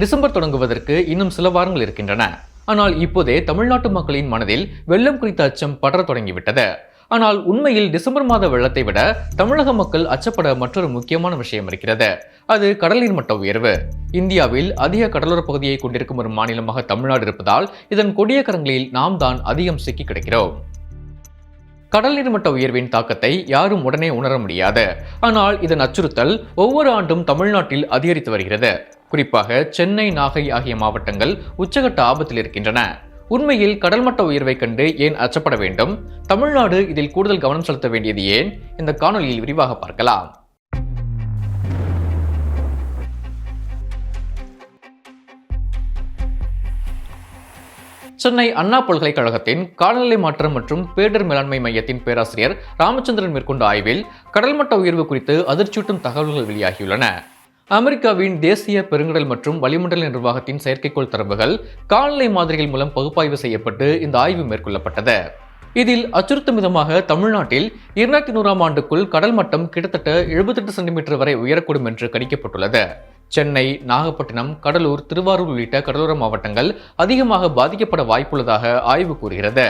December தொடங்குவதற்கு இன்னும் சில வாரங்கள் இருக்கின்றன. ஆனால் இப்போதே தமிழ்நாட்டு மக்களின் மனதில் வெள்ளம் குறித்த அச்சம் படர தொடங்கிவிட்டது. ஆனால் உண்மையில் டிசம்பர் மாத வெள்ளத்தை விட தமிழக மக்கள் அச்சப்பட மற்றொரு முக்கியமான விஷயம் இருக்கிறது. அது கடலின் மட்ட உயர்வு. இந்தியாவில் அதிக கடலோர பகுதியை கொண்டிருக்கும் ஒரு மாநிலமாக தமிழ்நாடு இருப்பதால் இதன் கொடிய கரங்களில் நாம் தான் அதிகம் சிக்கி கிடக்கிறோம். கடல் நீர்மட்ட உயர்வின் தாக்கத்தை யாரும் உடனே உணர முடியாது. ஆனால் இதன் அச்சுறுத்தல் ஒவ்வொரு ஆண்டும் தமிழ்நாட்டில் அதிகரித்து வருகிறது. குறிப்பாக சென்னை நாகை ஆகிய மாவட்டங்கள் உச்சகட்ட ஆபத்தில் இருக்கின்றன. உண்மையில் கடல்மட்ட உயர்வை கண்டு ஏன் அச்சப்பட வேண்டும்? தமிழ்நாடு இதில் கூடுதல் கவனம் செலுத்த வேண்டியது ஏன்? இந்த காணொலியில் விரிவாக பார்க்கலாம். சென்னை அண்ணா பல்கலைக்கழகத்தின் காலநிலை மாற்றம் மற்றும் பேரிடர் மேலாண்மை மையத்தின் பேராசிரியர் ராமச்சந்திரன் மேற்கொண்ட ஆய்வில் கடல்மட்ட உயர்வு குறித்து அதிர்ச்சியூட்டும் தகவல்கள் வெளியாகியுள்ளன. அமெரிக்காவின் தேசிய பெருங்கடல் மற்றும் வளிமண்டல நிர்வாகத்தின் செயற்கைக்கோள் தரவுகள் காலநிலை மாதிரிகள் மூலம் பகுப்பாய்வு செய்யப்பட்டு இந்த ஆய்வு மேற்கொள்ளப்பட்டது. இதில் அச்சுறுத்தும் விதமாக தமிழ்நாட்டில் இரண்டாயிரத்தி நூறாம் ஆண்டுக்குள் கடல் மட்டம் கிட்டத்தட்ட எழுபத்தெட்டு சென்டிமீட்டர் வரை உயரக்கூடும் என்று கணிக்கப்பட்டுள்ளது. சென்னை நாகப்பட்டினம் கடலூர் திருவாரூர் உள்ளிட்ட கடலோர மாவட்டங்கள் அதிகமாக பாதிக்கப்பட வாய்ப்புள்ளதாக ஆய்வு கூறுகிறது.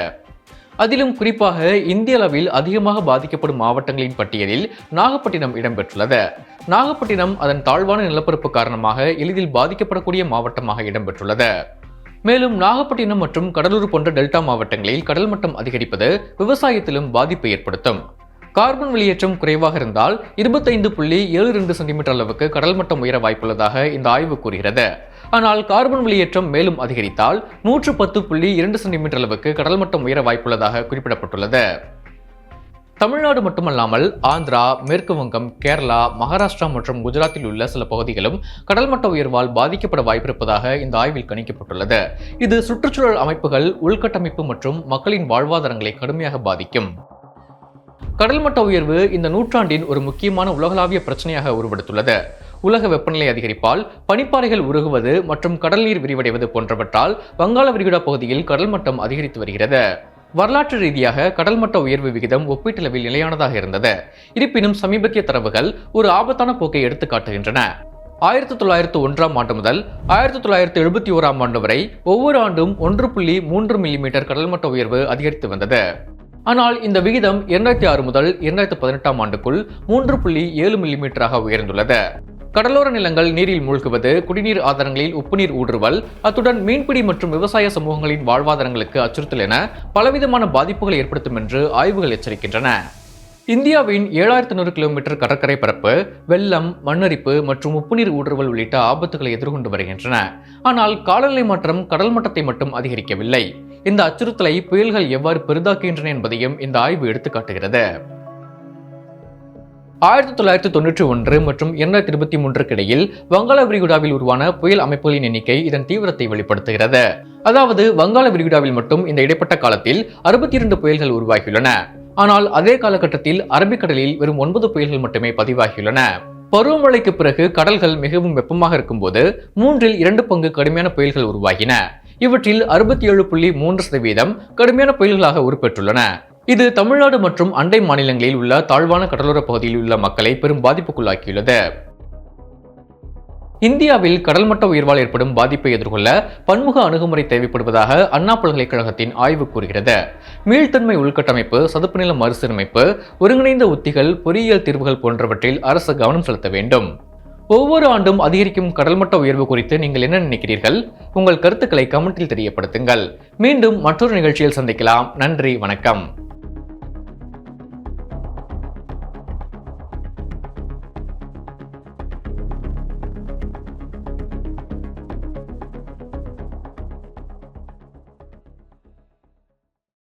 அதிலும் குறிப்பாக இந்திய அளவில் அதிகமாக பாதிக்கப்படும் மாவட்டங்களின் பட்டியலில் நாகப்பட்டினம் இடம்பெற்றுள்ளது. நாகப்பட்டினம் அதன் தாழ்வான நிலப்பரப்பு காரணமாக எளிதில் பாதிக்கப்படக்கூடிய மாவட்டமாக இடம்பெற்றுள்ளது. மேலும் நாகப்பட்டினம் மற்றும் கடலூர் போன்ற டெல்டா மாவட்டங்களில் கடல் மட்டம் அதிகரிப்பது விவசாயத்திலும் பாதிப்பை ஏற்படுத்தும். கார்பன் வெளியேற்றம் குறைவாக இருந்தால் இருபத்தைந்து புள்ளி ஏழு ரெண்டு சென்டிமீட்டர் அளவுக்கு கடல் மட்டம் உயர வாய்ப்புள்ளதாக இந்த ஆய்வு கூறுகிறது. ஆனால் கார்பன் வெளியேற்றம் மேலும் அதிகரித்தால் நூற்று பத்து புள்ளி இரண்டு சென்டிமீட்டர் அளவுக்கு கடல் மட்டம் உயர வாய்ப்புள்ளதாக குறிப்பிடப்பட்டுள்ளது. தமிழ்நாடு மட்டுமல்லாமல் ஆந்திரா மேற்கு வங்கம் கேரளா மகாராஷ்டிரா மற்றும் குஜராத்தில் உள்ள சில பகுதிகளும் கடல் மட்ட உயர்வால் பாதிக்கப்பட வாய்ப்பிருப்பதாக இந்த ஆய்வில் கணிக்கப்பட்டுள்ளது. இது சுற்றுச்சூழல் அமைப்புகள் உள்கட்டமைப்பு மற்றும் மக்களின் வாழ்வாதாரங்களை கடுமையாக பாதிக்கும். கடல் மட்ட உயர்வு இந்த நூற்றாண்டின் ஒரு முக்கியமான உலகளாவிய பிரச்சனையாக உருவெடுத்துள்ளது. உலக வெப்பநிலை அதிகரிப்பால் பனிப்பாறைகள் உருகுவது மற்றும் கடல் நீர் விரிவடைவது போன்றவற்றால் வங்காள விரிகுடா பகுதியில் கடல் மட்டம் அதிகரித்து வருகிறது. வரலாற்று ரீதியாக கடல் மட்ட உயர்வு விகிதம் ஒப்பீட்டளவில் நிலையானதாக இருந்தது. இருப்பினும் சமீபத்திய தரவுகள் ஒரு ஆபத்தான போக்கை எடுத்து காட்டுகின்றன. ஆயிரத்தி தொள்ளாயிரத்து ஒன்றாம் ஆண்டு முதல் ஆயிரத்தி தொள்ளாயிரத்து எழுபத்தி ஓராம் ஆண்டு வரை ஒவ்வொரு ஆண்டும் ஒன்று புள்ளி மூன்று மில்லிமீட்டர் கடல் மட்ட உயர்வு அதிகரித்து வந்தது. ஆனால் இந்த விகிதம் இரண்டாயிரத்தி ஆறு முதல் இரண்டாயிரத்து பதினெட்டாம் ஆண்டுக்குள் மூன்று புள்ளி ஏழு மில்லிமீட்டராக உயர்ந்துள்ளது. கடலோர நிலங்கள் நீரில் மூழ்குவது குடிநீர் ஆதாரங்களில் உப்புநீர் ஊடுருவல் அத்துடன் மீன்பிடி மற்றும் விவசாய சமூகங்களின் வாழ்வாதாரங்களுக்கு அச்சுறுத்தல் என பலவிதமான பாதிப்புகளை ஏற்படுத்தும் என்று ஆய்வுகள் எச்சரிக்கின்றன. இந்தியாவின் ஏழாயிரத்து நூறு கிலோமீட்டர் கடற்கரை பரப்பு வெள்ளம் மண்ணரிப்பு மற்றும் உப்புநீர் ஊடுருவல் உள்ளிட்ட ஆபத்துகளை எதிர்கொண்டு வருகின்றன. ஆனால் காலநிலை மாற்றம் கடல் மட்டத்தை மட்டும் அதிகரிக்கவில்லை. இந்த அச்சுறுத்தலை புயல்கள் எவ்வாறு பெரிதாக்குகின்றன என்பதையும் இந்த ஆய்வு எடுத்துக்காட்டுகிறது. ஆயிரத்தி தொள்ளாயிரத்தி தொண்ணூற்றி ஒன்று மற்றும் இரண்டாயிரத்தி இருபத்தி மூன்றுக்கு இடையில் வங்காள விரிகுடாவில் உருவான புயல் அமைப்புகளின் எண்ணிக்கை இதன் தீவிரத்தை வெளிப்படுத்துகிறது. அதாவது வங்காள விரிகுடாவில் மட்டும் இந்த இடைப்பட்ட காலத்தில் அறுபத்தி இரண்டு புயல்கள் உருவாகியுள்ளன. ஆனால் அதே காலகட்டத்தில் அரபிக்கடலில் வெறும் ஒன்பது புயல்கள் மட்டுமே பதிவாகியுள்ளன. பருவமழைக்கு பிறகு கடல்கள் மிகவும் வெப்பமாக இருக்கும்போது மூன்றில் இரண்டு பங்கு கடுமையான புயல்கள் உருவாகின. இவற்றில் அறுபத்தி ஏழு புள்ளி மூன்று சதவீதம் கடுமையான புயல்களாக உருப்பெற்றுள்ளன. இது தமிழ்நாடு மற்றும் அண்டை மாநிலங்களில் உள்ள தாழ்வான கடலோர பகுதியில் உள்ள மக்களை பெரும் பாதிப்புக்குள்ளாக்கியுள்ளது. இந்தியாவில் கடல் மட்ட உயர்வால் ஏற்படும் பாதிப்பை எதிர்கொள்ள பன்முக அணுகுமுறை தேவைப்படுவதாக அண்ணா பல்கலைக்கழகத்தின் ஆய்வு கூறுகிறது. மீள்தன்மை உள்கட்டமைப்பு சதுப்பு நில மறுசீரமைப்பு ஒருங்கிணைந்த உத்திகள் பொறியியல் தீர்வுகள் போன்றவற்றில் அரசு கவனம் செலுத்த வேண்டும். ஒவ்வொரு ஆண்டும் அதிகரிக்கும் கடல்மட்ட உயர்வு குறித்து நீங்கள் என்ன நினைக்கிறீர்கள்? உங்கள் கருத்துக்களை கமெண்டில் தெரியப்படுத்துங்கள். மீண்டும் மற்றொரு நிகழ்ச்சியில் சந்திக்கலாம். நன்றி வணக்கம்.